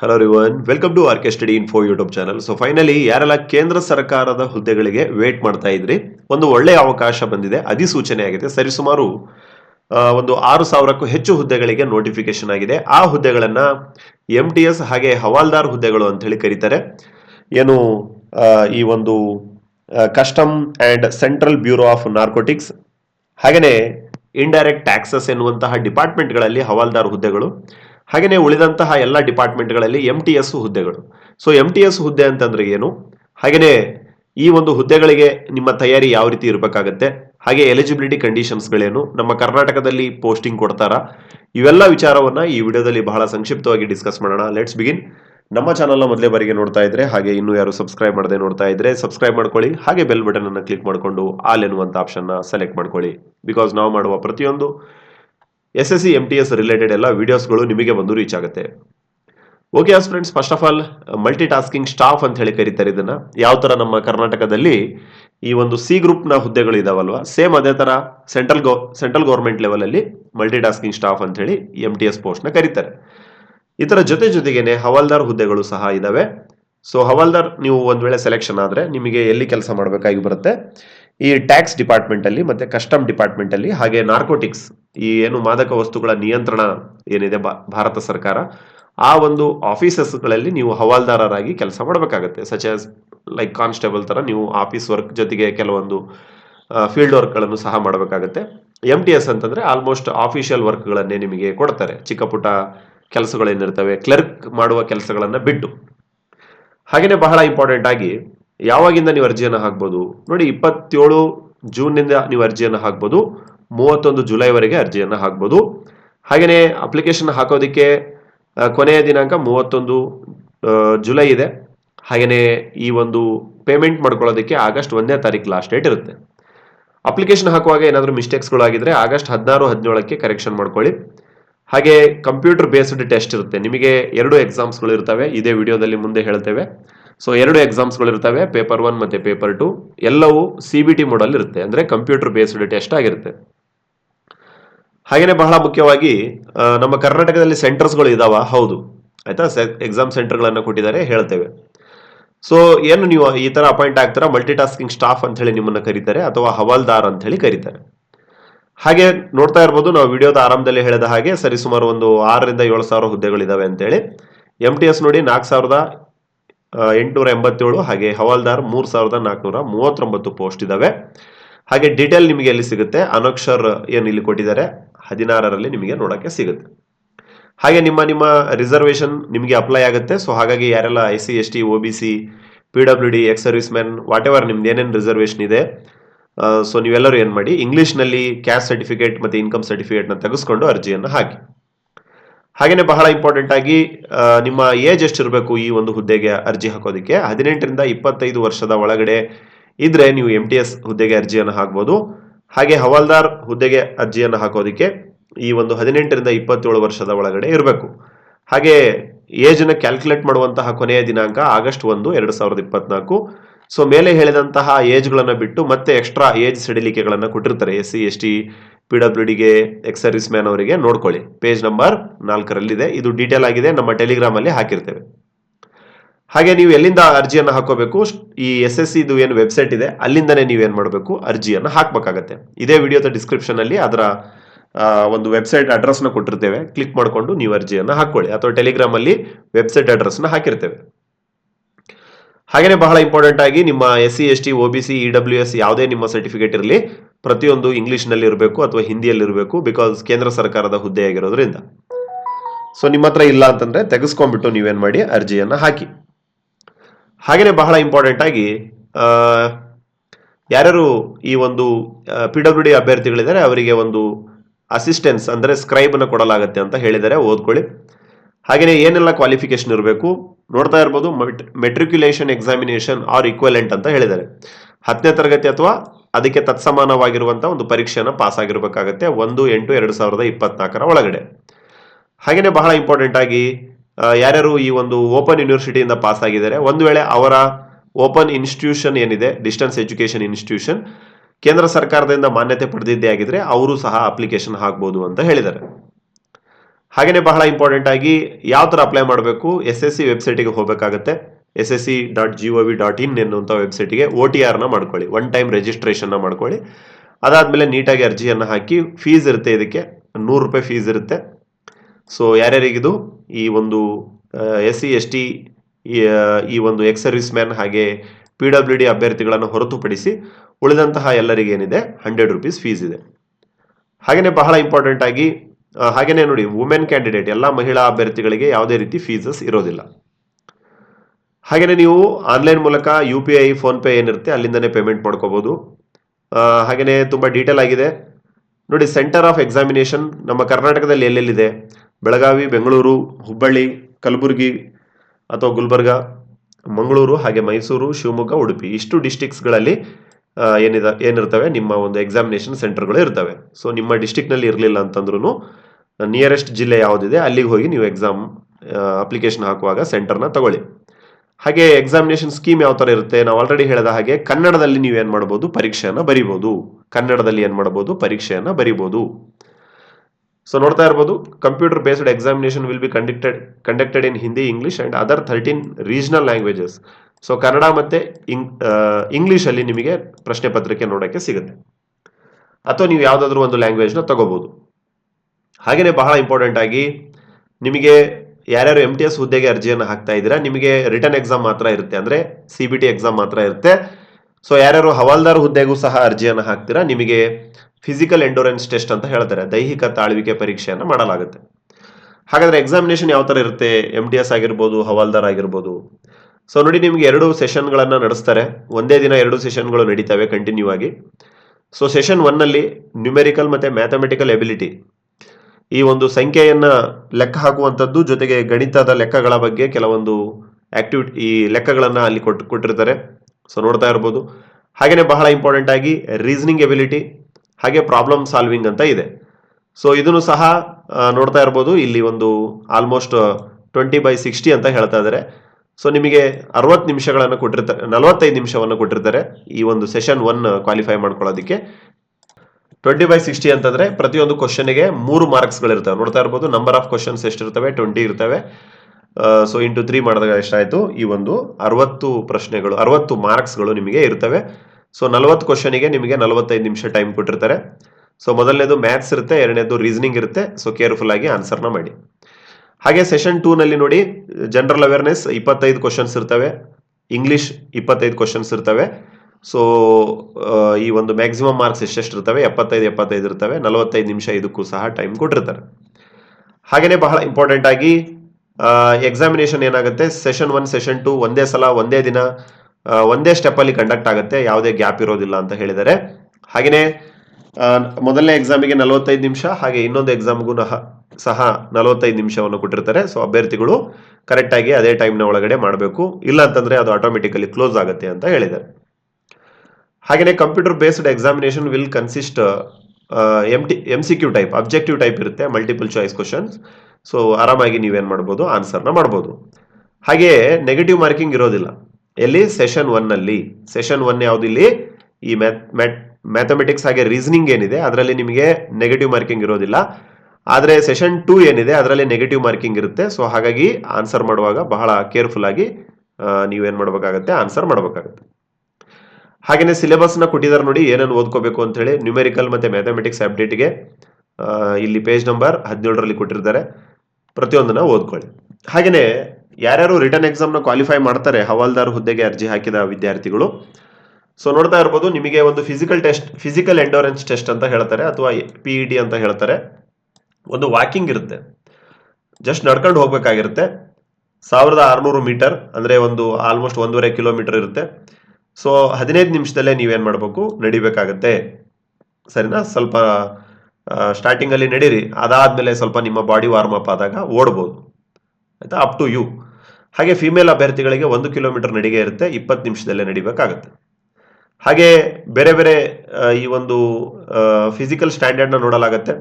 Hello everyone welcome to R K study info YouTube channel so finally ಯಾರೆಲ್ಲ ಕೇಂದ್ರ ಸರ್ಕಾರದ ಹುದ್ದೆಗಳಿಗೆ ವೇಟ್ ಮಾಡ್ತಾ ಇದ್ರಿ? ಒಂದು ಒಳ್ಳೆಯ ಅವಕಾಶ ಬಂದಿದೆ. ಅಧಿಸೂಚನೆ ಆಗಿದೆ. ಸರಿಸುಮಾರು ಒಂದು ಆರು ಸಾವಿರಕ್ಕೂ ಹೆಚ್ಚು ಹುದ್ದೆಗಳಿಗೆ ನೋಟಿಫಿಕೇಶನ್ ಆಗಿದೆ. ಆ ಹುದ್ದೆಗಳನ್ನ ಎಂ ಟಿ ಎಸ್ ಹಾಗೆ ಹವಾಲ್ದಾರ್ ಹುದ್ದೆಗಳು ಅಂತ ಹೇಳಿ ಕರೀತಾರೆ. ಏನು ಈ ಒಂದು custom and central bureau of narcotics ಹಾಗೆಯೇ ಇಂಡೈರೆಕ್ಟ್ ಟ್ಯಾಕ್ಸಸ್ ಎನ್ನುವಂತಹ ಡಿಪಾರ್ಟ್ಮೆಂಟ್ಗಳಲ್ಲಿ ಹವಾಲ್ದಾರ್ ಹುದ್ದೆಗಳು ಹಾಗೆಯೇ ಉಳಿದಂತಹ ಎಲ್ಲ ಡಿಪಾರ್ಟ್ಮೆಂಟ್ಗಳಲ್ಲಿ ಎಂ ಟಿ ಎಸ್ ಹುದ್ದೆಗಳು. ಸೊ ಎಂ ಟಿ ಎಸ್ ಹುದ್ದೆ ಅಂತಂದ್ರೆ ಏನು? ಹಾಗೆಯೇ ಈ ಒಂದು ಹುದ್ದೆಗಳಿಗೆ ನಿಮ್ಮ ತಯಾರಿ ಯಾವ ರೀತಿ ಇರಬೇಕಾಗತ್ತೆ? ಹಾಗೆ ಎಲಿಜಿಬಿಲಿಟಿ ಕಂಡೀಷನ್ಸ್ಗಳೇನು ನಮ್ಮ ಕರ್ನಾಟಕದಲ್ಲಿ ಪೋಸ್ಟಿಂಗ್ ಕೊಡ್ತಾರಾ? ಇವೆಲ್ಲ ವಿಚಾರವನ್ನ ಈ ವಿಡಿಯೋದಲ್ಲಿ ಬಹಳ ಸಂಕ್ಷಿಪ್ತವಾಗಿ ಡಿಸ್ಕಸ್ ಮಾಡೋಣ. ಲೆಟ್ಸ್ ಬಿಗಿನ್ ನಮ್ಮ ಚಾನಲ್ನ ಮೊದಲೇ ಬಾರಿಗೆ ನೋಡ್ತಾ ಇದ್ರೆ, ಹಾಗೆ ಇನ್ನೂ ಯಾರು ಸಬ್ಸ್ಕ್ರೈಬ್ ಮಾಡದೆ ನೋಡ್ತಾ ಇದ್ರೆ ಸಬ್ಸ್ಕ್ರೈಬ್ ಮಾಡ್ಕೊಳ್ಳಿ. ಹಾಗೆ ಬೆಲ್ ಬಟನ್ ಅನ್ನು ಕ್ಲಿಕ್ ಮಾಡಿಕೊಂಡು ಆಲ್ ಎನ್ನುವಂಥ ಆಪ್ಷನ್ ಸೆಲೆಕ್ಟ್ ಮಾಡ್ಕೊಳ್ಳಿ. ಬಿಕಾಸ್ ನಾವು ಮಾಡುವ ಪ್ರತಿಯೊಂದು S S C M T S related ಎಲ್ಲ ವಿಡಿಯೋಸ್ಗಳು ನಿಮಗೆ ಬಂದು ರೀಚ್ ಆಗುತ್ತೆ. Okay as friends first of all multi tasking staff ಅಂತ ಹೇಳಿ ಕರೀತಾರೆ ಇದನ್ನ. ಯಾವ ತರ ನಮ್ಮ ಕರ್ನಾಟಕದಲ್ಲಿ ಈ ಒಂದು ಸಿ ಗ್ರೂಪ್ನ ಹುದ್ದೆಗಳು ಇದಾವಲ್ವಾ? ಸೇಮ್ ಅದೇ ತರ central go central government level ಅಲ್ಲಿ ಮಲ್ಟಿ ಟಾಸ್ಕಿಂಗ್ ಸ್ಟಾಫ್ ಅಂತ ಹೇಳಿ ಎಂ ಟಿ ಎಸ್ ಪೋಸ್ಟ್ನ ಕರೀತಾರೆ. ಇದರ ಜೊತೆ ಜೊತೆಗೇನೆ ಹವಾಲ್ದಾರ್ ಹುದ್ದೆಗಳು ಸಹ ಇದಾವೆ. ಸೊ ಹವಾಲ್ದಾರ್ ನೀವು ಒಂದ್ ವೇಳೆ ಸೆಲೆಕ್ಷನ್ ಆದ್ರೆ ನಿಮಗೆ ಎಲ್ಲಿ ಕೆಲಸ ಮಾಡಬೇಕಾಗಿ ಬರುತ್ತೆ? ಈ ಟ್ಯಾಕ್ಸ್ ಡಿಪಾರ್ಟ್ಮೆಂಟ್ ಅಲ್ಲಿ ಮತ್ತೆ ಕಸ್ಟಮ್ ಡಿಪಾರ್ಟ್ಮೆಂಟ್ ಅಲ್ಲಿ ಹಾಗೆ ನಾರ್ಕೋಟಿಕ್ಸ್, ಈ ಏನು ಮಾದಕ ವಸ್ತುಗಳ ನಿಯಂತ್ರಣ ಏನಿದೆ ಭಾರತ ಸರ್ಕಾರ, ಆ ಒಂದು ಆಫೀಸಸ್ಗಳಲ್ಲಿ ನೀವು ಹವಾಲ್ದಾರರಾಗಿ ಕೆಲಸ ಮಾಡಬೇಕಾಗತ್ತೆ. ಸಚ್ ಆಸ್ ಲೈಕ್ ಕಾನ್ಸ್ಟೇಬಲ್ ತರ ನೀವು ಆಫೀಸ್ ವರ್ಕ್ ಜೊತೆಗೆ ಕೆಲವೊಂದು ಫೀಲ್ಡ್ ವರ್ಕ್ಗಳನ್ನು ಸಹ ಮಾಡಬೇಕಾಗತ್ತೆ. ಎಂ ಟಿ ಎಸ್ ಅಂತಂದ್ರೆ ಆಲ್ಮೋಸ್ಟ್ ಆಫಿಷಿಯಲ್ ವರ್ಕ್ಗಳನ್ನೇ ನಿಮಗೆ ಕೊಡ್ತಾರೆ. ಚಿಕ್ಕ ಪುಟ್ಟ ಕೆಲಸಗಳೇನಿರ್ತವೆ ಕ್ಲರ್ಕ್ ಮಾಡುವ ಕೆಲಸಗಳನ್ನ ಬಿಟ್ಟು. ಹಾಗೇನೆ ಬಹಳ ಇಂಪಾರ್ಟೆಂಟ್ ಆಗಿ ಯಾವಾಗಿಂದ ನೀವು ಅರ್ಜಿಯನ್ನು ಹಾಕ್ಬೋದು? ನೋಡಿ, ಇಪ್ಪತ್ತೇಳು ಜೂನ್ನಿಂದ ನೀವು ಅರ್ಜಿಯನ್ನು ಹಾಕ್ಬೋದು, ಮೂವತ್ತೊಂದು ಜುಲೈವರೆಗೆ ಅರ್ಜಿಯನ್ನು ಹಾಕ್ಬೋದು. ಹಾಗೆಯೇ ಅಪ್ಲಿಕೇಶನ್ ಹಾಕೋದಕ್ಕೆ ಕೊನೆಯ ದಿನಾಂಕ ಮೂವತ್ತೊಂದು ಜುಲೈ ಇದೆ. ಹಾಗೆಯೇ ಈ ಒಂದು ಪೇಮೆಂಟ್ ಮಾಡ್ಕೊಳ್ಳೋದಕ್ಕೆ ಆಗಸ್ಟ್ ಒಂದನೇ ತಾರೀಕು ಲಾಸ್ಟ್ ಡೇಟ್ ಇರುತ್ತೆ. ಅಪ್ಲಿಕೇಶನ್ ಹಾಕುವಾಗ ಏನಾದರೂ ಮಿಸ್ಟೇಕ್ಸ್ಗಳು ಆಗಿದ್ರೆ ಆಗಸ್ಟ್ ಹದಿನಾರು, ಹದಿನೇಳಕ್ಕೆ ಕರೆಕ್ಷನ್ ಮಾಡ್ಕೊಳ್ಳಿ. ಹಾಗೆ ಕಂಪ್ಯೂಟರ್ ಬೇಸ್ಡ್ ಟೆಸ್ಟ್ ಇರುತ್ತೆ. ನಿಮಗೆ ಎರಡು ಎಕ್ಸಾಮ್ಸ್ಗಳು ಇರ್ತವೆ ಇದೇ ವಿಡಿಯೋದಲ್ಲಿ ಮುಂದೆ ಹೇಳ್ತೇವೆ. ಸೊ ಎರಡು ಎಕ್ಸಾಮ್ಸ್ಗಳು ಇರ್ತವೆ ಪೇಪರ್ ಒನ್ ಮತ್ತೆ ಪೇಪರ್ ಟು ಎಲ್ಲವೂ ಸಿ ಬಿ ಟಿ ಇರುತ್ತೆ. ಅಂದ್ರೆ ಕಂಪ್ಯೂಟರ್ ಬೇಸ್ಡ್ ಟೆಸ್ಟ್ ಆಗಿರುತ್ತೆ. ಹಾಗೇನೆ ಬಹಳ ಮುಖ್ಯವಾಗಿ ನಮ್ಮ ಕರ್ನಾಟಕದಲ್ಲಿ ಸೆಂಟರ್ಸ್ಗಳು ಇದಾವ. ಹೌದು. ಆಯ್ತಾ? ಎಕ್ಸಾಮ್ ಸೆಂಟರ್ಗಳನ್ನು ಕೊಟ್ಟಿದ್ದಾರೆ, ಹೇಳ್ತೇವೆ. ಸೊ ಏನು ನೀವು ಈ ತರ ಅಪಾಯಿಂಟ್ ಆಗ್ತಾರ? ಮಲ್ಟಿ ಟಾಸ್ಕಿಂಗ್ ಸ್ಟಾಫ್ ಅಂತ ಹೇಳಿ ನಿಮ್ಮನ್ನ ಕರೀತಾರೆ, ಅಥವಾ ಹವಾಲ್ದಾರ್ ಅಂತ ಹೇಳಿ ಕರೀತಾರೆ. ಹಾಗೆ ನೋಡ್ತಾ ಇರ್ಬೋದು, ನಾವು ವಿಡಿಯೋದ ಆರಂಭದಲ್ಲಿ ಹೇಳಿದ ಹಾಗೆ ಸರಿಸುಮಾರು ಒಂದು ಆರರಿಂದ ಏಳು ಸಾವಿರ ಹುದ್ದೆಗಳಿದಾವೆ ಅಂತೇಳಿ ಎಂ ಟಿ ಎಸ್ ನೋಡಿ ನಾಲ್ಕು ಸಾವಿರದ ಎಂಟುನೂರ ಎಂಬತ್ತೇಳು ಹಾಗೆ ಹವಾಲ್ದಾರ್ ಮೂರ್ ಸಾವಿರದ ನಾಲ್ಕುನೂರ ಮೂವತ್ತೊಂಬತ್ತು ಪೋಸ್ಟ್ ಇದಾವೆ. ಹಾಗೆ ಡೀಟೇಲ್ ನಿಮಗೆ ಎಲ್ಲಿ ಸಿಗುತ್ತೆ? ಅನಕ್ಷರ್ ಏನು ಇಲ್ಲಿ ಕೊಟ್ಟಿದ್ದಾರೆ? ಹದಿನಾರರಲ್ಲಿ ನಿಮಗೆ ನೋಡಕ್ಕೆ ಸಿಗುತ್ತೆ. ಹಾಗೆ ನಿಮ್ಮ ನಿಮ್ಮ ರಿಸರ್ವೇಶನ್ ನಿಮಗೆ ಅಪ್ಲೈ ಆಗುತ್ತೆ. ಸೊ ಹಾಗಾಗಿ ಯಾರೆಲ್ಲ I C S T O B C P W D ex serviceman whatever ನಿಮ್ದು ಏನೇನು ರಿಸರ್ವೇಶನ್ ಇದೆ ಸೊ ನೀವೆಲ್ಲರೂ ಏನು ಮಾಡಿ ಇಂಗ್ಲೀಷ್ನಲ್ಲಿ ಕ್ಯಾಸ್ಟ್ ಸರ್ಟಿಫಿಕೇಟ್ ಮತ್ತು ಇನ್ಕಮ್ ಸರ್ಟಿಫಿಕೇಟ್ನ ತೆಗೆಸ್ಕೊಂಡು ಅರ್ಜಿಯನ್ನು ಹಾಕಿ. ಹಾಗೇನೆ ಬಹಳ ಇಂಪಾರ್ಟೆಂಟ್ ಆಗಿ ನಿಮ್ಮ ಏಜ್ ಎಷ್ಟಿರಬೇಕು ಈ ಒಂದು ಹುದ್ದೆಗೆ ಅರ್ಜಿ ಹಾಕೋದಕ್ಕೆ? ಹದಿನೆಂಟರಿಂದ ಇಪ್ಪತ್ತೈದು ವರ್ಷದ ಒಳಗಡೆ ಇದ್ರೆ ನೀವು ಎಂ ಟಿ ಎಸ್ ಹುದ್ದೆಗೆ ಅರ್ಜಿಯನ್ನು ಹಾಕ್ಬೋದು. ಹಾಗೆ ಹವಾಲ್ದಾರ್ ಹುದ್ದೆಗೆ ಅರ್ಜಿಯನ್ನು ಹಾಕೋದಕ್ಕೆ ಈ ಒಂದು ಹದಿನೆಂಟರಿಂದ ಇಪ್ಪತ್ತೇಳು ವರ್ಷದ ಒಳಗಡೆ ಇರಬೇಕು. ಹಾಗೆ ಏಜ್ನ ಕ್ಯಾಲ್ಕುಲೇಟ್ ಮಾಡುವಂತಹ ಕೊನೆಯ ದಿನಾಂಕ ಆಗಸ್ಟ್ ಒಂದು, ಎರಡು ಸಾವಿರದ ಇಪ್ಪತ್ನಾಲ್ಕು. ಸೊ ಮೇಲೆ ಹೇಳಿದಂತಹ ಏಜ್ಗಳನ್ನು ಬಿಟ್ಟು ಮತ್ತೆ ಎಕ್ಸ್ಟ್ರಾ ಏಜ್ ಸಡಿಲಿಕೆಗಳನ್ನು ಕೊಟ್ಟಿರ್ತಾರೆ S C S T P W ಡಿಗೆ ಎಕ್ಸ್ ಸರ್ವಿಸ್ ಮ್ಯಾನ್ ಅವರಿಗೆ ನೋಡ್ಕೊಳ್ಳಿ. ಪೇಜ್ ನಂಬರ್ ನಾಲ್ಕರಲ್ಲಿದೆ. ಇದು ಡೀಟೇಲ್ ಆಗಿದೆ. ನಮ್ಮ ಟೆಲಿಗ್ರಾಮ್ ಅಲ್ಲಿ ಹಾಕಿರ್ತೇವೆ. ಹಾಗೆ ನೀವು ಎಲ್ಲಿಂದ ಅರ್ಜಿಯನ್ನು ಹಾಕೋಬೇಕು? ಈ ಎಸ್ ಎಸ್ ಇದು ಏನು ವೆಬ್ಸೈಟ್ ಇದೆ, ಅಲ್ಲಿಂದನೇ ನೀವೇನ್ ಮಾಡಬೇಕು? ಅರ್ಜಿಯನ್ನು ಹಾಕಬೇಕಾಗತ್ತೆ. ಇದೇ ವಿಡಿಯೋದ ಡಿಸ್ಕ್ರಿಪ್ಷನ್ ಅಲ್ಲಿ ಅದರ ಒಂದು ವೆಬ್ಸೈಟ್ ಅಡ್ರೆಸ್ನ ಕೊಟ್ಟಿರ್ತೇವೆ. ಕ್ಲಿಕ್ ಮಾಡಿಕೊಂಡು ನೀವು ಅರ್ಜಿಯನ್ನು ಹಾಕೊಳ್ಳಿ ಅಥವಾ ಟೆಲಿಗ್ರಾಮ್ ಅಲ್ಲಿ ವೆಬ್ಸೈಟ್ ಅಡ್ರೆಸ್ನ ಹಾಕಿರ್ತೇವೆ. ಹಾಗೆಯೇ ಬಹಳ ಇಂಪಾರ್ಟೆಂಟ್ ಆಗಿ ನಿಮ್ಮ S C S T O B C E W S ಯಾವುದೇ ನಿಮ್ಮ ಸರ್ಟಿಫಿಕೇಟ್ ಇರಲಿ ಪ್ರತಿಯೊಂದು ಇಂಗ್ಲಿಷ್ನಲ್ಲಿ ಇರಬೇಕು ಅಥವಾ ಹಿಂದಿಯಲ್ಲಿ ಇರಬೇಕು ಬಿಕಾಸ್ ಕೇಂದ್ರ ಸರ್ಕಾರದ ಹುದ್ದೆ ಆಗಿರೋದ್ರಿಂದ. ಸೊ ನಿಮ್ಮ ಹತ್ರ ಇಲ್ಲ ಅಂತಂದ್ರೆ ತೆಗೆಸ್ಕೊಂಡ್ಬಿಟ್ಟು ನೀವೇನು ಮಾಡಿ ಅರ್ಜಿಯನ್ನ ಹಾಕಿ. ಹಾಗೆಯೇ ಬಹಳ ಇಂಪಾರ್ಟೆಂಟ್ ಆಗಿ ಯಾರ್ಯಾರು ಈ ಒಂದು ಪಿ ಡಬ್ಲ್ಯೂ ಡಿ ಅಭ್ಯರ್ಥಿಗಳಿದ್ದಾರೆ ಅವರಿಗೆ ಒಂದು ಅಸಿಸ್ಟೆನ್ಸ್ ಅಂದ್ರೆ ಸ್ಕ್ರೈಬ್ ಅನ್ನು ಕೊಡಲಾಗುತ್ತೆ ಅಂತ ಹೇಳಿದ್ದಾರೆ, ಓದ್ಕೊಳ್ಳಿ. ಹಾಗೆಯೇ ಏನೆಲ್ಲ ಕ್ವಾಲಿಫಿಕೇಶನ್ ಇರಬೇಕು, ನೋಡ್ತಾ ಇರ್ಬೋದು ಮೆಟ್ರಿಕ್ಯುಲೇಷನ್ ಎಕ್ಸಾಮಿನೇಷನ್ ಆರ್ ಈಕ್ವಲೆಂಟ್ ಅಂತ ಹೇಳಿದ್ದಾರೆ. ಹತ್ತನೇ ತರಗತಿ ಅಥವಾ ಅದಕ್ಕೆ ತತ್ಸಮಾನವಾಗಿರುವಂಥ ಒಂದು ಪರೀಕ್ಷೆಯನ್ನು ಪಾಸ್ ಆಗಿರಬೇಕಾಗತ್ತೆ. ಒಂದು, ಎಂಟು, ಎರಡು ಸಾವಿರದ ಇಪ್ಪತ್ನಾಲ್ಕರ ಒಳಗಡೆ. ಹಾಗೆಯೇ ಬಹಳ ಇಂಪಾರ್ಟೆಂಟ್ ಆಗಿ ಯಾರ್ಯಾರು ಈ ಒಂದು ಓಪನ್ ಯೂನಿವರ್ಸಿಟಿಯಿಂದ ಪಾಸ್ ಆಗಿದ್ದಾರೆ, ಒಂದು ವೇಳೆ ಅವರ ಓಪನ್ ಇನ್ಸ್ಟಿಟ್ಯೂಷನ್ ಏನಿದೆ ಡಿಸ್ಟೆನ್ಸ್ ಎಜುಕೇಷನ್ ಇನ್ಸ್ಟಿಟ್ಯೂಷನ್ ಕೇಂದ್ರ ಸರ್ಕಾರದಿಂದ ಮಾನ್ಯತೆ ಪಡೆದಿದ್ದೇ ಆಗಿದ್ರೆ ಅವರು ಸಹ ಅಪ್ಲಿಕೇಶನ್ ಹಾಕ್ಬೋದು ಅಂತ ಹೇಳಿದ್ದಾರೆ. ಹಾಗೆಯೇ ಬಹಳ ಇಂಪಾರ್ಟೆಂಟ್ ಆಗಿ ಯಾವ ಥರ ಅಪ್ಲೈ ಮಾಡಬೇಕು, ಎಸ್ ಎಸ್ ಸಿ ವೆಬ್ಸೈಟಿಗೆ ಹೋಗಬೇಕಾಗುತ್ತೆ. S S C dot G O V dot in ಎನ್ನುವಂಥ ವೆಬ್ಸೈಟಿಗೆ ಒ ಟಿ ಆರ್ನ ಮಾಡ್ಕೊಳ್ಳಿ. ಒನ್ ಟೈಮ್ ರಿಜಿಸ್ಟ್ರೇಷನ್ನ ಮಾಡ್ಕೊಳ್ಳಿ. ಅದಾದಮೇಲೆ ನೀಟಾಗಿ ಅರ್ಜಿಯನ್ನು ಹಾಕಿ ಫೀಸ್ ಇರುತ್ತೆ ಇದಕ್ಕೆ. ನೂರು ರೂಪಾಯಿ ಫೀಸ್ ಇರುತ್ತೆ. ಸೊ ಯಾರ್ಯಾರಿಗಿದು? ಈ ಒಂದು ಎಸ್ ಸಿ ಎಸ್ ಟಿ ಈ ಒಂದು ಎಕ್ಸ್ ಸರ್ವಿಸ್ ಮ್ಯಾನ್ ಹಾಗೆ ಪಿ ಡಬ್ಲ್ಯೂ ಡಿ ಅಭ್ಯರ್ಥಿಗಳನ್ನು ಹೊರತುಪಡಿಸಿ ಉಳಿದಂತಹ ಎಲ್ಲರಿಗೆ ಏನಿದೆ? ಹಂಡ್ರೆಡ್ ರುಪೀಸ್ ಫೀಸ್ ಇದೆ. ಹಾಗೆಯೇ ಬಹಳ ಇಂಪಾರ್ಟೆಂಟ್ ಆಗಿ ಹಾಗೆಯೇ ನೋಡಿ ವುಮೆನ್ ಕ್ಯಾಂಡಿಡೇಟ್ ಎಲ್ಲ ಮಹಿಳಾ ಅಭ್ಯರ್ಥಿಗಳಿಗೆ ಯಾವುದೇ ರೀತಿ ಫೀಸಸ್ ಇರೋದಿಲ್ಲ. ಹಾಗೆಯೇ ನೀವು ಆನ್ಲೈನ್ ಮೂಲಕ ಯು ಪಿ ಐ ಫೋನ್ಪೇ ಏನಿರುತ್ತೆ ಅಲ್ಲಿಂದನೇ ಪೇಮೆಂಟ್ ಮಾಡ್ಕೋಬೋದು. ಹಾಗೆಯೇ ತುಂಬ ಡೀಟೇಲ್ ಆಗಿದೆ. ನೋಡಿ ಸೆಂಟರ್ ಆಫ್ ಎಕ್ಸಾಮಿನೇಷನ್ ನಮ್ಮ ಕರ್ನಾಟಕದಲ್ಲಿ ಎಲ್ಲೆಲ್ಲಿದೆ? ಬೆಳಗಾವಿ, ಬೆಂಗಳೂರು, ಹುಬ್ಬಳ್ಳಿ, ಕಲಬುರಗಿ ಅಥವಾ ಗುಲ್ಬರ್ಗ, ಮಂಗಳೂರು ಹಾಗೆ ಮೈಸೂರು, ಶಿವಮೊಗ್ಗ, ಉಡುಪಿ ಇಷ್ಟು ಡಿಸ್ಟಿಕ್ಸ್ಗಳಲ್ಲಿ ಏನಿದೆ, ಏನಿರ್ತವೆ? ನಿಮ್ಮ ಒಂದು ಎಕ್ಸಾಮಿನೇಷನ್ ಸೆಂಟರ್ಗಳು ಇರ್ತವೆ. ಸೊ ನಿಮ್ಮ ಡಿಸ್ಟಿಕ್ನಲ್ಲಿ ಇರಲಿಲ್ಲ ಅಂತಂದ್ರೂ ನಿಯರೆಸ್ಟ್ ಜಿಲ್ಲೆ ಯಾವುದಿದೆ, ಅಲ್ಲಿಗೆ ಹೋಗಿ ನೀವು ಎಕ್ಸಾಮ್ ಅಪ್ಲಿಕೇಶನ್ ಹಾಕುವಾಗ ಸೆಂಟರ್ನ ತಗೊಳ್ಳಿ. ಹಾಗೆ ಎಕ್ಸಾಮಿನೇಷನ್ ಸ್ಕೀಮ್ ಯಾವ ಥರ ಇರುತ್ತೆ? ನಾವು ಆಲ್ರೆಡಿ ಹೇಳಿದ ಹಾಗೆ ಕನ್ನಡದಲ್ಲಿ ನೀವು ಏನು ಮಾಡ್ಬೋದು? ಪರೀಕ್ಷೆಯನ್ನು ಬರಿಬೋದು. ಕನ್ನಡದಲ್ಲಿ ಏನು ಮಾಡ್ಬೋದು? ಪರೀಕ್ಷೆಯನ್ನು ಬರಿಬೋದು. ಸೊ ನೋಡ್ತಾ ಇರ್ಬೋದು computer based examination will be conducted conducted in Hindi English and other thirteen regional languages so Kannada ಮತ್ತೆ ಇಂಗ್ ಇಂಗ್ಲಿಷಲ್ಲಿ ನಿಮಗೆ ಪ್ರಶ್ನೆ ಪತ್ರಿಕೆ ನೋಡೋಕ್ಕೆ ಸಿಗುತ್ತೆ. ಅಥವಾ ನೀವು ಯಾವುದಾದ್ರೂ ಒಂದು ಲ್ಯಾಂಗ್ವೇಜ್ನ ತಗೋಬಹುದು ಹಾಗೆಯೇ ಬಹಳ ಇಂಪಾರ್ಟೆಂಟ್ ಆಗಿ ನಿಮಗೆ ಯಾರ್ಯಾರು ಎಂ ಟಿ ಎಸ್ ಹುದ್ದೆಗೆ ಅರ್ಜಿಯನ್ನು ಹಾಕ್ತಾ ಇದ್ದೀರಾ, ನಿಮಗೆ ರಿಟರ್ನ್ ಎಕ್ಸಾಮ್ ಮಾತ್ರ ಇರುತ್ತೆ, ಅಂದರೆ ಸಿ ಬಿ ಟಿ ಎಕ್ಸಾಮ್ ಮಾತ್ರ ಇರುತ್ತೆ. ಸೊ ಯಾರ್ಯಾರು ಹವಾಲ್ದಾರ್ ಹುದ್ದೆಗೂ ಸಹ ಅರ್ಜಿಯನ್ನು ಹಾಕ್ತೀರಾ, ನಿಮಗೆ ಫಿಸಿಕಲ್ ಎಂಡೋರೆನ್ಸ್ ಟೆಸ್ಟ್ ಅಂತ ಹೇಳ್ತಾರೆ, ದೈಹಿಕ ತಾಳ್ವಿಕೆ ಪರೀಕ್ಷೆಯನ್ನು ಮಾಡಲಾಗುತ್ತೆ. ಹಾಗಾದರೆ ಎಕ್ಸಾಮಿನೇಷನ್ ಯಾವ ಥರ ಇರುತ್ತೆ ಎಂ ಟಿ ಎಸ್ ಆಗಿರ್ಬೋದು, ಹವಾಲ್ದಾರ್ ಆಗಿರ್ಬೋದು? ಸೊ ನೋಡಿ, ನಿಮಗೆ ಎರಡು ಸೆಷನ್ಗಳನ್ನು ನಡೆಸ್ತಾರೆ. ಒಂದೇ ದಿನ ಎರಡು ಸೆಷನ್ಗಳು ನಡೀತವೆ ಕಂಟಿನ್ಯೂ ಆಗಿ. ಸೊ ಸೆಷನ್ ಒನ್ನಲ್ಲಿ ನ್ಯೂಮೆರಿಕಲ್ ಮತ್ತು ಮ್ಯಾಥಮೆಟಿಕಲ್ ಎಬಿಲಿಟಿ ಈ ಒಂದು ಸಂಖ್ಯೆಯನ್ನ ಲೆಕ್ಕ ಹಾಕುವಂಥದ್ದು ಜೊತೆಗೆ ಗಣಿತದ ಲೆಕ್ಕಗಳ ಬಗ್ಗೆ ಕೆಲವೊಂದು ಆಕ್ಟಿವಿಟಿ ಈ ಲೆಕ್ಕಗಳನ್ನು ಅಲ್ಲಿ ಕೊಟ್ಟು ಕೊಟ್ಟಿರ್ತಾರೆ. ಸೊ ನೋಡ್ತಾ ಇರ್ಬೋದು. ಹಾಗೆಯೇ ಬಹಳ ಇಂಪಾರ್ಟೆಂಟ್ ಆಗಿ ರೀಸನಿಂಗ್ ಎಬಿಲಿಟಿ ಹಾಗೆ ಪ್ರಾಬ್ಲಮ್ ಸಾಲ್ವಿಂಗ್ ಅಂತ ಇದೆ. ಸೊ ಇದನ್ನು ಸಹ ನೋಡ್ತಾ ಇರ್ಬೋದು. ಇಲ್ಲಿ ಒಂದು ಆಲ್ಮೋಸ್ಟ್ ಟ್ವೆಂಟಿ ಬೈ ಸಿಕ್ಸ್ಟಿ ಅಂತ ಹೇಳ್ತಾ ಇದ್ದಾರೆ. ಸೊ ನಿಮಗೆ ಅರವತ್ತು ನಿಮಿಷಗಳನ್ನು ಕೊಟ್ಟಿರ್ತಾರೆ, ನಲವತ್ತೈದು ನಿಮಿಷವನ್ನು ಕೊಟ್ಟಿರ್ತಾರೆ ಈ ಒಂದು ಸೆಷನ್ ಒನ್ ಕ್ವಾಲಿಫೈ ಮಾಡ್ಕೊಳ್ಳೋದಕ್ಕೆ. ಟ್ವೆಂಟಿ ಬೈ ಸಿಕ್ಸ್ಟಿ ಅಂತಂದ್ರೆ ಪ್ರತಿಯೊಂದು ಕ್ವಶನ್ಗೆ ಮೂರು ಮಾರ್ಕ್ಸ್ಗಳಿರ್ತವೆ ನೋಡ್ತಾ ಇರ್ಬೋದು ನಂಬರ್ ಆಫ್ ಕ್ವಶನ್ಸ್ ಎಷ್ಟಿರ್ತವೆ ಟ್ವೆಂಟಿ ಇರ್ತವೆ. ಸೊ ಇಂಟು ತ್ರೀ ಮಾಡಿದಾಗ ಎಷ್ಟಾಯಿತು? ಈ ಒಂದು ಅರವತ್ತು ಪ್ರಶ್ನೆಗಳು, ಅರವತ್ತು ಮಾರ್ಕ್ಸ್ಗಳು ನಿಮಗೆ ಇರ್ತವೆ. ಸೊ ನಲವತ್ತು ಕ್ವಶನಿಗೆ ನಿಮಗೆ ನಲವತ್ತೈದು ನಿಮಿಷ ಟೈಮ್ ಕೊಟ್ಟಿರ್ತಾರೆ. ಸೊ ಮೊದಲನೇದು ಮ್ಯಾಥ್ಸ್ ಇರುತ್ತೆ, ಎರಡನೇದು ರೀಸನಿಂಗ್ ಇರುತ್ತೆ. ಸೊ ಕೇರ್ಫುಲ್ ಆಗಿ ಆನ್ಸರ್ನ ಮಾಡಿ. ಹಾಗೆ ಸೆಷನ್ ಟೂನಲ್ಲಿ ನೋಡಿ ಜನರಲ್ ಅವೇರ್ನೆಸ್ ಇಪ್ಪತ್ತೈದು ಕ್ವಶನ್ಸ್ ಇರ್ತವೆ. ಇಂಗ್ಲಿಷ್ ಇಪ್ಪತ್ತೈದು ಕ್ವಶನ್ಸ್ ಇರ್ತವೆ. ಸೊ ಈ ಒಂದು ಮ್ಯಾಕ್ಸಿಮಮ್ ಮಾರ್ಕ್ಸ್ ಎಷ್ಟೆಷ್ಟು ಇರ್ತವೆ ಎಪ್ಪತ್ತೈದು ಎಪ್ಪತ್ತೈದು ಇರ್ತವೆ ನಲವತ್ತೈದು ನಿಮಿಷ ಇದಕ್ಕೂ ಸಹ ಟೈಮ್ ಕೊಟ್ಟಿರ್ತಾರೆ. ಹಾಗೆಯೇ ಬಹಳ ಇಂಪಾರ್ಟೆಂಟ್ ಆಗಿ ಎಕ್ಸಾಮಿನೇಷನ್ ಏನಾಗುತ್ತೆ? ಸೆಷನ್ ಒನ್ ಸೆಷನ್ ಟು ಒಂದೇ ಸಲ, ಒಂದೇ ದಿನ ಒಂದೇ ಸ್ಟೆಪ್ಪಲ್ಲಿ ಕಂಡಕ್ಟ್ ಆಗುತ್ತೆ. ಯಾವುದೇ ಗ್ಯಾಪ್ ಇರೋದಿಲ್ಲ ಅಂತ ಹೇಳಿದ್ದಾರೆ. ಹಾಗೆಯೇ ಮೊದಲನೇ ಎಕ್ಸಾಮಿಗೆ ನಲವತ್ತೈದು ನಿಮಿಷ, ಹಾಗೆ ಇನ್ನೊಂದು ಎಕ್ಸಾಮ್ಗೂ ಸಹ ನಲವತ್ತೈದು ನಿಮಿಷವನ್ನು ಕೊಟ್ಟಿರ್ತಾರೆ. ಸೊ ಅಭ್ಯರ್ಥಿಗಳು ಕರೆಕ್ಟಾಗಿ ಅದೇ ಟೈಮ್ನ ಒಳಗಡೆ ಮಾಡಬೇಕು. ಇಲ್ಲ ಅಂತಂದ್ರೆ ಅದು ಆಟೋಮೆಟಿಕಲಿ ಕ್ಲೋಸ್ ಆಗುತ್ತೆ ಅಂತ ಹೇಳಿದ್ದಾರೆ. ಹಾಗೆಯೇ computer based examination will consist M T M C Q type objective type ಇರುತ್ತೆ ಮಲ್ಟಿಪಲ್ ಚಾಯ್ಸ್ ಕ್ವಶನ್ಸ್ ಸೊ ಆರಾಮಾಗಿ ನೀವೇನು ಮಾಡ್ಬೋದು ಆನ್ಸರ್ನ ಮಾಡ್ಬೋದು. ಹಾಗೆ ನೆಗೆಟಿವ್ ಮಾರ್ಕಿಂಗ್ ಇರೋದಿಲ್ಲ. ಎಲ್ಲಿ? ಸೆಷನ್ ಒನ್ನಲ್ಲಿ ಸೆಷನ್ ಒನ್ ಯಾವುದು ಇಲ್ಲಿ? ಈ ಮ್ಯಾಥ್ ಮ್ಯಾಥಮೆಟಿಕ್ಸ್ ಹಾಗೆ ರೀಸನಿಂಗ್ ಏನಿದೆ, ಅದರಲ್ಲಿ ನಿಮಗೆ ನೆಗೆಟಿವ್ ಮಾರ್ಕಿಂಗ್ ಇರೋದಿಲ್ಲ. ಆದರೆ ಸೆಷನ್ ಟೂ ಏನಿದೆ, ಅದರಲ್ಲಿ ನೆಗೆಟಿವ್ ಮಾರ್ಕಿಂಗ್ ಇರುತ್ತೆ. ಸೊ ಹಾಗಾಗಿ ಆನ್ಸರ್ ಮಾಡುವಾಗ ಬಹಳ ಕೇರ್ಫುಲ್ ಆಗಿ ನೀವೇನ್ ಮಾಡಬೇಕಾಗತ್ತೆ ಆನ್ಸರ್ ಮಾಡಬೇಕಾಗುತ್ತೆ. ಹಾಗೆಯೇ ಸಿಲೆಬಸ್ನ ಕೊಟ್ಟಿದ್ದಾರೆ ನೋಡಿ, ಏನೇನು ಓದ್ಕೋಬೇಕು ಅಂತ ಹೇಳಿ ನ್ಯೂಮೆರಿಕಲ್ ಮತ್ತೆ ಮ್ಯಾಥಮೆಟಿಕ್ಸ್ ಅಪ್ಡೇಟ್ಗೆ ಇಲ್ಲಿ ಪೇಜ್ ನಂಬರ್ ಹದಿನೇಳರಲ್ಲಿ ಕೊಟ್ಟಿರ್ತಾರೆ. ಪ್ರತಿಯೊಂದನ್ನ ಓದ್ಕೊಳ್ಳಿ. ಹಾಗೆಯೇ ಯಾರ್ಯಾರು ರಿಟರ್ನ್ ಎಕ್ಸಾಮ್ನ ಕ್ವಾಲಿಫೈ ಮಾಡ್ತಾರೆ, ಹವಾಲ್ದಾರ್ ಹುದ್ದೆಗೆ ಅರ್ಜಿ ಹಾಕಿದ ವಿದ್ಯಾರ್ಥಿಗಳು. ಸೊ ನೋಡ್ತಾ ಇರ್ಬೋದು, ನಿಮಗೆ ಒಂದು physical test physical endurance test ಅಂತ ಹೇಳ್ತಾರೆ, ಅಥವಾ ಪಿ ಇ ಡಿ ಅಂತ ಹೇಳ್ತಾರೆ. ಒಂದು ವಾಕಿಂಗ್ ಇರುತ್ತೆ. ಜಸ್ಟ್ ನಡ್ಕೊಂಡು ಹೋಗ್ಬೇಕಾಗಿರುತ್ತೆ. ಸಾವಿರದ ಆರುನೂರು ಮೀಟರ್, ಅಂದರೆ ಒಂದು ಆಲ್ಮೋಸ್ಟ್ ಒಂದೂವರೆ ಕಿಲೋಮೀಟರ್ ಇರುತ್ತೆ. ಸೊ ಹದಿನೈದು ನಿಮಿಷದಲ್ಲೇ ನೀವೇನು ಮಾಡಬೇಕು? ನಡಿಬೇಕಾಗತ್ತೆ. ಸರಿನಾ? ಸ್ವಲ್ಪ ಸ್ಟಾರ್ಟಿಂಗಲ್ಲಿ ನಡೀರಿ. ಅದಾದಮೇಲೆ ಸ್ವಲ್ಪ ನಿಮ್ಮ ಬಾಡಿ ವಾರ್ಮ್ ಅಪ್ ಆದಾಗ ಓಡ್ಬೋದು. ಆಯಿತಾ? ಅಪ್ ಟು ಯು ಹಾಗೆ ಫಿಮೇಲ್ ಅಭ್ಯರ್ಥಿಗಳಿಗೆ ಒಂದು ಕಿಲೋಮೀಟರ್ ನಡಿಗೆ ಇರುತ್ತೆ. ಇಪ್ಪತ್ತು ನಿಮಿಷದಲ್ಲೇ ನಡಿಬೇಕಾಗತ್ತೆ. ಹಾಗೆ ಬೇರೆ ಬೇರೆ ಈ ಒಂದು ಫಿಸಿಕಲ್ ಸ್ಟ್ಯಾಂಡರ್ಡ್ನ ನೋಡಲಾಗತ್ತೆ.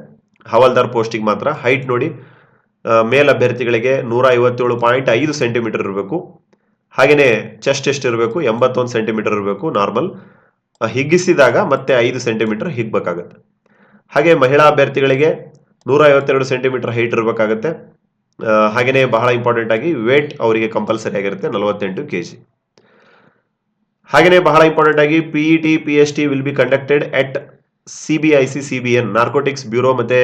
ಹವಾಲ್ದಾರ್ ಪೋಸ್ಟಿಗೆ ಮಾತ್ರ. ಹೈಟ್ ನೋಡಿ ಮೇಲ್ ಅಭ್ಯರ್ಥಿಗಳಿಗೆ ನೂರ ಐವತ್ತೇಳು ಪಾಯಿಂಟ್ ಐದು ಸೆಂಟಿಮೀಟರ್ ಇರಬೇಕು. ಹಾಗೆಯೇ ಚೆಸ್ಟ್ ಎಷ್ಟು ಇರಬೇಕು? ಎಂಬತ್ತೊಂದು ಸೆಂಟಿಮೀಟರ್ ಇರಬೇಕು ನಾರ್ಮಲ್ ಹಿಗ್ಗಿಸಿದಾಗ ಮತ್ತೆ ಐದು ಸೆಂಟಿಮೀಟರ್ ಹಿಗ್ಬೇಕಾಗತ್ತೆ. ಹಾಗೆ ಮಹಿಳಾ ಅಭ್ಯರ್ಥಿಗಳಿಗೆ ನೂರ ಐವತ್ತೆರಡು ಸೆಂಟಿಮೀಟರ್ ಹೈಟ್ ಇರಬೇಕಾಗತ್ತೆ ಹಾಗೆಯೇ ಬಹಳ ಇಂಪಾರ್ಟೆಂಟ್ ಆಗಿ ವೇಟ್ ಅವರಿಗೆ ಕಂಪಲ್ಸರಿ ಆಗಿರುತ್ತೆ, ನಲವತ್ತೆಂಟು ಕೆ ಜಿ ಹಾಗೆಯೇ ಬಹಳ ಇಂಪಾರ್ಟೆಂಟ್ ಆಗಿ P E T P S T will be conducted at C B I C C B N narcotics bureau ಮತ್ತೆ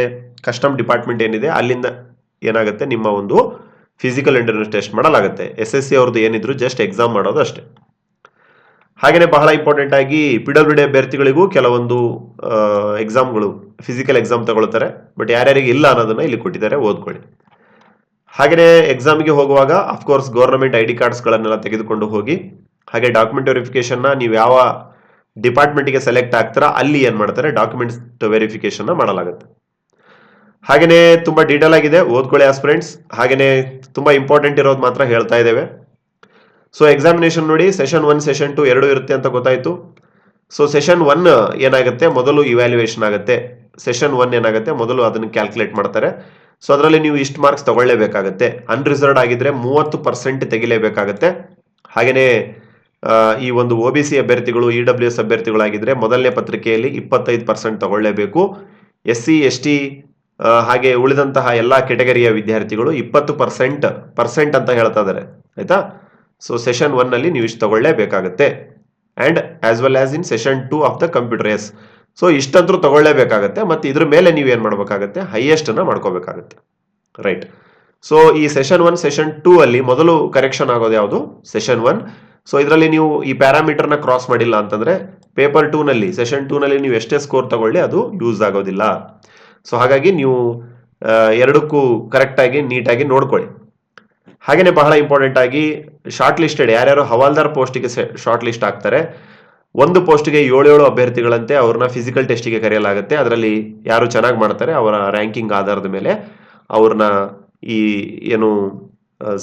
ಕಸ್ಟಮ್ ಡಿಪಾರ್ಟ್ಮೆಂಟ್ ಏನಿದೆ, ಅಲ್ಲಿಂದ ಏನಾಗುತ್ತೆ? ನಿಮ್ಮ ಒಂದು ಫಿಸಿಕಲ್ ಎಂಟ್ರೆನ್ಸ್ ಟೆಸ್ಟ್ ಮಾಡಲಾಗುತ್ತೆ. ಎಸ್ ಎಸ್ ಸಿ ಅವ್ರದ್ದು ಏನಿದ್ರು ಜಸ್ಟ್ ಎಕ್ಸಾಮ್ ಮಾಡೋದು ಅಷ್ಟೇ. ಹಾಗೆಯೇ ಬಹಳ ಇಂಪಾರ್ಟೆಂಟ್ ಆಗಿ ಪಿ ಡಬ್ಲ್ಯೂ ಡಿ ಅಭ್ಯರ್ಥಿಗಳಿಗೂ ಕೆಲವೊಂದು ಎಕ್ಸಾಮ್ಗಳು ಫಿಸಿಕಲ್ ಎಕ್ಸಾಮ್ ತಗೊಳ್ತಾರೆ. ಬಟ್ ಯಾರ್ಯಾರಿಗೆ ಇಲ್ಲ ಅನ್ನೋದನ್ನ ಇಲ್ಲಿ ಕೊಟ್ಟಿದ್ದಾರೆ, ಓದ್ಕೊಳ್ಳಿ. ಹಾಗೆಯೇ ಎಕ್ಸಾಮ್ಗೆ ಹೋಗುವಾಗ of course government I D ಕಾರ್ಡ್ಸ್ಗಳನ್ನೆಲ್ಲ ತೆಗೆದುಕೊಂಡು ಹೋಗಿ, ಹಾಗೆ ಡಾಕ್ಯುಮೆಂಟ್ ವೆರಿಫಿಕೇಷನ್ನ ನೀವು ಯಾವ ಡಿಪಾರ್ಟ್ಮೆಂಟಿಗೆ ಸೆಲೆಕ್ಟ್ ಆಗ್ತಾರ, ಅಲ್ಲಿ ಏನು ಮಾಡ್ತಾರೆ ಡಾಕ್ಯುಮೆಂಟ್ಸ್ ವೆರಿಫಿಕೇಷನ್ನ ಮಾಡಲಾಗುತ್ತೆ. ಹಾಗೆಯೇ ತುಂಬ ಡೀಟೇಲ್ ಆಗಿದೆ, ಓದ್ಕೊಳ್ಳಿ ಆಸ್ಪಿರೆಂಟ್ಸ್ ಹಾಗೆಯೇ ತುಂಬ ಇಂಪಾರ್ಟೆಂಟ್ ಇರೋದು ಮಾತ್ರ ಹೇಳ್ತಾ ಇದ್ದೇವೆ. ಸೊ ಎಕ್ಸಾಮಿನೇಷನ್ ನೋಡಿ ಸೆಷನ್ ಒನ್ ಸೆಷನ್ ಟು ಎರಡು ಇರುತ್ತೆ ಅಂತ ಗೊತ್ತಾಯ್ತು. ಸೊ ಸೆಷನ್ ಒನ್ ಏನಾಗುತ್ತೆ? ಮೊದಲು ಇವ್ಯಾಲ್ಯೂಯೇಷನ್ ಆಗುತ್ತೆ. ಸೆಷನ್ ಒನ್ ಏನಾಗುತ್ತೆ? ಮೊದಲು ಅದನ್ನು ಕ್ಯಾಲ್ಕುಲೇಟ್ ಮಾಡ್ತಾರೆ. ಸೊ ಅದರಲ್ಲಿ ನೀವು ಇಷ್ಟು ಮಾರ್ಕ್ಸ್ ತಗೊಳ್ಳೇಬೇಕಾಗುತ್ತೆ. ಅನ್ರಿಸರ್ವ್ಡ್ ಆಗಿದ್ರೆ ಮೂವತ್ತು ಪರ್ಸೆಂಟ್ ತೆಗಿಲೇಬೇಕಾಗುತ್ತೆ. ಹಾಗೆಯೇ ಈ ಒಂದು ಒ ಬಿ ಸಿ ಅಭ್ಯರ್ಥಿಗಳು ಇ ಡಬ್ಲ್ಯೂ ಎಸ್ ಅಭ್ಯರ್ಥಿಗಳಾಗಿದ್ದರೆ ಮೊದಲನೇ ಪತ್ರಿಕೆಯಲ್ಲಿ ಇಪ್ಪತ್ತೈದು ಪರ್ಸೆಂಟ್ ತಗೊಳ್ಳೇಬೇಕು. ಎಸ್ ಸಿ ಎಸ್ ಟಿ ಹಾಗೆ ಉಳಿದಂತಹ ಎಲ್ಲ ಕೆಟಗರಿಯ ವಿದ್ಯಾರ್ಥಿಗಳು ಇಪ್ಪತ್ತು ಪರ್ಸೆಂಟ್ ಪರ್ಸೆಂಟ್ ಅಂತ ಹೇಳ್ತಾ ಇದ್ದಾರೆ ಆಯ್ತಾ? ಸೊ ಸೆಷನ್ ಒನ್ ಅಲ್ಲಿ ನೀವು ಇಷ್ಟು ತಗೊಳ್ಳೇಬೇಕಾಗತ್ತೆ. And as well as in session two of the computer yes so ಇಷ್ಟಂತರೂ ತಗೊಳ್ಳೇಬೇಕಾಗತ್ತೆ ಮತ್ತೆ ಇದ್ರ ಮೇಲೆ ನೀವು ಏನು ಮಾಡಬೇಕಾಗತ್ತೆ? ಹೈಯೆಸ್ಟ್ ಅನ್ನ ಮಾಡ್ಕೋಬೇಕಾಗತ್ತೆ. ರೈಟ್ ಸೊ ಈ ಸೆಷನ್ ಒನ್ ಸೆಷನ್ ಟೂ ಅಲ್ಲಿ ಮೊದಲು ಕರೆಕ್ಷನ್ ಆಗೋದು ಯಾವುದು? ಸೆಷನ್ ಒನ್ ಸೊ ಇದರಲ್ಲಿ ನೀವು ಈ ಪ್ಯಾರಾಮೀಟರ್ನ ಕ್ರಾಸ್ ಮಾಡಿಲ್ಲ ಅಂತಂದ್ರೆ ಪೇಪರ್ ಟೂನಲ್ಲಿ ಸೆಷನ್ ಟೂನಲ್ಲಿ ನೀವು ಎಷ್ಟೇ ಸ್ಕೋರ್ ತಗೊಳ್ಳಿ ಅದು ಯೂಸ್ ಆಗೋದಿಲ್ಲ. ಸೊ ಹಾಗಾಗಿ ನೀವು ಎರಡಕ್ಕೂ ಕರೆಕ್ಟಾಗಿ ನೀಟಾಗಿ ನೋಡ್ಕೊಳ್ಳಿ. ಹಾಗೇನೆ ಬಹಳ ಇಂಪಾರ್ಟೆಂಟ್ ಆಗಿ ಶಾರ್ಟ್ ಲಿಸ್ಟೆಡ್ ಯಾರ್ಯಾರು ಹವಾಲ್ದಾರ್ ಪೋಸ್ಟಿಗೆ ಶಾರ್ಟ್ ಲಿಸ್ಟ್ ಆಗ್ತಾರೆ ಒಂದು ಪೋಸ್ಟ್ಗೆ ಏಳು ಏಳು ಅಭ್ಯರ್ಥಿಗಳಂತೆ ಅವ್ರನ್ನ ಫಿಸಿಕಲ್ ಟೆಸ್ಟಿಗೆ ಕರೆಯಲಾಗುತ್ತೆ. ಅದರಲ್ಲಿ ಯಾರು ಚೆನ್ನಾಗಿ ಮಾಡ್ತಾರೆ ಅವರ ರ್ಯಾಂಕಿಂಗ್ ಆಧಾರದ ಮೇಲೆ ಅವ್ರನ್ನ ಈ ಏನು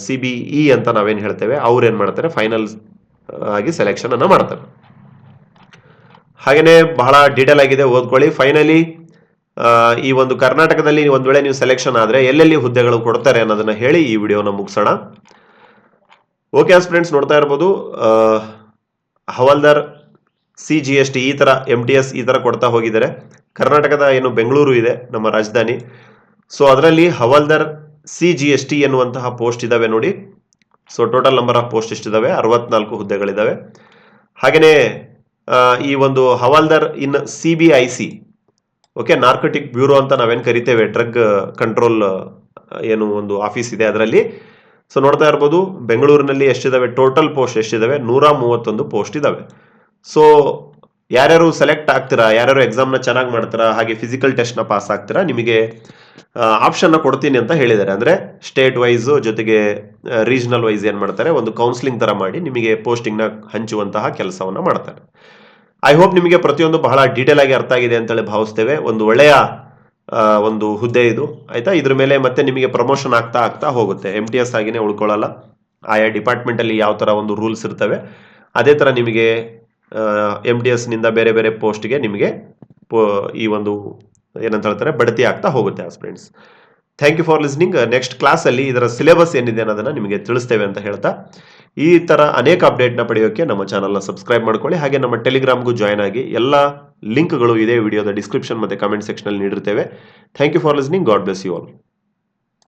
ಸಿ ಬಿ ಇ ಅಂತ ನಾವೇನು ಹೇಳ್ತೇವೆ, ಅವ್ರು ಏನು ಮಾಡ್ತಾರೆ ಫೈನಲ್ ಆಗಿ ಸೆಲೆಕ್ಷನ್ ಅನ್ನು ಮಾಡ್ತಾರೆ. ಹಾಗೆಯೇ ಬಹಳ ಡೀಟೇಲ್ ಆಗಿದೆ, ಓದ್ಕೊಳ್ಳಿ. ಫೈನಲಿ ಈ ಒಂದು ಕರ್ನಾಟಕದಲ್ಲಿ ಒಂದು ವೇಳೆ ನೀವು ಸೆಲೆಕ್ಷನ್ ಆದ್ರೆ ಎಲ್ಲೆಲ್ಲಿ ಹುದ್ದೆಗಳು ಕೊಡ್ತಾರೆ ಅನ್ನೋದನ್ನ ಹೇಳಿ ಈ ವಿಡಿಯೋನ ಮುಗಿಸೋಣ. ಓಕೆ ಫ್ರೆಂಡ್ಸ್ ನೋಡ್ತಾ ಇರ್ಬೋದು. Havaldar C G S T ಈ ತರ ಎಂ ಟಿ ಎಸ್ ಈ ತರ ಕೊಡ್ತಾ ಹೋಗಿದ್ದಾರೆ. ಕರ್ನಾಟಕದ ಏನು ಬೆಂಗಳೂರು ಇದೆ, ನಮ್ಮ ರಾಜಧಾನಿ. ಸೊ ಅದರಲ್ಲಿ Havaldar C G S T ಎನ್ನುವಂತಹ ಪೋಸ್ಟ್ ಇದಾವೆ ನೋಡಿ. So total number of post ಎಷ್ಟಿದ್ದಾವೆ ಅರವತ್ನಾಲ್ಕು ಹುದ್ದೆಗಳಿದ್ದಾವೆ ಹಾಗೆಯೇ ಈ ಒಂದು Havaldar in C B I C okay narcotic bureau ಅಂತ ನಾವೇನು ಕರಿತೇವೆ? ಡ್ರಗ್ ಕಂಟ್ರೋಲ್ ಏನು ಒಂದು ಆಫೀಸ್ ಇದೆ ಅದರಲ್ಲಿ. ಸೊ ನೋಡ್ತಾ ಇರ್ಬೋದು, ಬೆಂಗಳೂರಿನಲ್ಲಿ ಎಷ್ಟಿದಾವೆ? Total post ಎಷ್ಟಿದಾವೆ? ನೂರ ಮೂವತ್ತೊಂದು ಪೋಸ್ಟ್ ಇದ್ದಾವೆ ಸೊ ಯಾರ್ಯಾರು ಸೆಲೆಕ್ಟ್ ಆಗ್ತೀರಾ? ಯಾರ್ಯಾರು ಎಕ್ಸಾಮ್ನ ಚೆನ್ನಾಗಿ ಮಾಡ್ತೀರಾ? ಹಾಗೆ ಫಿಸಿಕಲ್ ಟೆಸ್ಟ್ನ ಪಾಸ್ ಆಗ್ತೀರಾ? ನಿಮಗೆ ಆಪ್ಷನ್ನ ಕೊಡ್ತೀನಿ ಅಂತ ಹೇಳಿದ್ದಾರೆ. ಅಂದರೆ ಸ್ಟೇಟ್ ವೈಸು ಜೊತೆಗೆ ರೀಜನಲ್ ವೈಸ್ ಏನು ಮಾಡ್ತಾರೆ? ಒಂದು ಕೌನ್ಸಿಲಿಂಗ್ ಥರ ಮಾಡಿ ನಿಮಗೆ ಪೋಸ್ಟಿಂಗ್ನ ಹಂಚುವಂತಹ ಕೆಲಸವನ್ನು ಮಾಡ್ತಾರೆ. ಐ ಹೋಪ್ ನಿಮಗೆ ಪ್ರತಿಯೊಂದು ಬಹಳ ಡೀಟೇಲ್ ಆಗಿ ಅರ್ಥ ಆಗಿದೆ ಅಂತೇಳಿ ಭಾವಿಸ್ತೇವೆ. ಒಂದು ಒಳ್ಳೆಯ ಒಂದು ಹುದ್ದೆ ಇದು. ಆಯ್ತಾ? ಇದ್ರ ಮೇಲೆ ಮತ್ತೆ ನಿಮಗೆ ಪ್ರಮೋಷನ್ ಆಗ್ತಾ ಆಗ್ತಾ ಹೋಗುತ್ತೆ. ಎಂ ಟಿ ಎಸ್ ಆಗಿನೇ ಉಳ್ಕೊಳ್ಳಲ್ಲ. ಆಯಾ ಡಿಪಾರ್ಟ್ಮೆಂಟ್ ಅಲ್ಲಿ ಯಾವ ತರ ಒಂದು ರೂಲ್ಸ್ ಇರ್ತವೆ. ಅದೇ ತರ ನಿಮಗೆ ಎಂ ಟಿ ಎಸ್ನಿಂದ ಬೇರೆ ಬೇರೆ ಪೋಸ್ಟ್ಗೆ ನಿಮಗೆ ಈ ಒಂದು, ಏನಂತ ಹೇಳ್ತಾರೆ, ಬಡ್ತಿ ಆಗ್ತಾ ಹೋಗುತ್ತೆ friends thank you for listening next ಕ್ಲಾಸಲ್ಲಿ ಇದರ ಸಿಲೆಬಸ್ ಏನಿದೆ ಅನ್ನೋದನ್ನ ನಿಮಗೆ ತಿಳಿಸ್ತೇವೆ ಅಂತ ಹೇಳ್ತಾ. ಈ ಥರ ಅನೇಕ ಅಪ್ಡೇಟ್ನ ಪಡೆಯೋಕೆ ನಮ್ಮ ಚಾನಲ್ನ ಸಬ್ಸ್ಕ್ರೈಬ್ ಮಾಡ್ಕೊಳ್ಳಿ. ಹಾಗೆ ನಮ್ಮ ಟೆಲಿಗ್ರಾಮ್ಗೂ ಜಾಯ್ನ್ ಆಗಿ ಎಲ್ಲ ಲಿಂಕ್ಗಳು ಇದೇ ವಿಡಿಯೋದ ಡಿಸ್ಕ್ರಿಪ್ಷನ್ ಮತ್ತು ಕಮೆಂಟ್ ಸೆಕ್ಷನಲ್ಲಿ ನೀಡಿರ್ತೇವೆ. Thank you for listening God bless you all